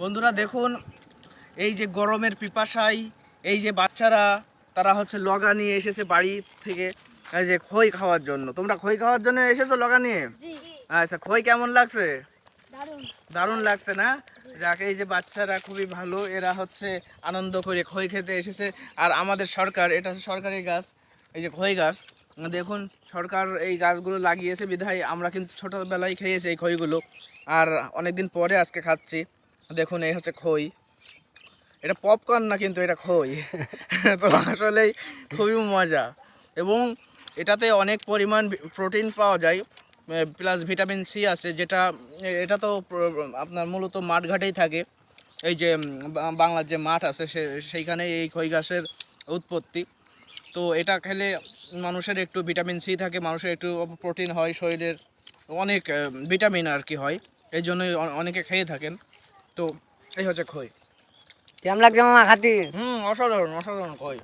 বন্ধুরা দেখুন এই যে গরমের পিপাসায় এই যে বাচ্চারা তারা হচ্ছে লগা নিয়ে এসেছে বাড়ি থেকে এই যে খই খাওয়ার জন্য। তোমরা খই খাওয়ার জন্য এসেছ লগা নিয়ে? আচ্ছা খই কেমন লাগছে? দারুণ। দারুণ লাগছে না? যাক এই যে বাচ্চারা খুবই ভালো এরা হচ্ছে আনন্দ করে খই খেতে এসেছে। আর আমাদের সরকার এটা হচ্ছে সরকারি গাছ এই যে খই গাছ দেখুন সরকার এই গাছগুলো লাগিয়েছে বিধায় আমরা কিন্তু ছোটোবেলায় খেয়েছি এই খইগুলো। আর অনেকদিন পরে আজকে খাচ্ছি। দেখুন, এই হচ্ছে খই। এটা পপকর্ন না কিন্তু এটা খই। তো আসলেই খুবই মজা। এবং এটাতে অনেক পরিমাণ প্রোটিন পাওয়া যায় প্লাস ভিটামিন সি আছে, যেটা এটা তো আপনার মূলত মাঠঘাটেই থাকে। এই যে বাংলার যে মাঠ আছে, সে সেইখানে এই খই গাছের উৎপত্তি। তো এটা খেলে মানুষের একটু ভিটামিন সি থাকে, মানুষের একটু প্রোটিন হয়, শরীরের অনেক ভিটামিন আর কি হয়। এই জন্যই অনেকে খেয়ে থাকেন। তো এই হচ্ছে খই। কেমন লাগছে মামা খাতি? হুম অসাধারণ অসাধারণ খই।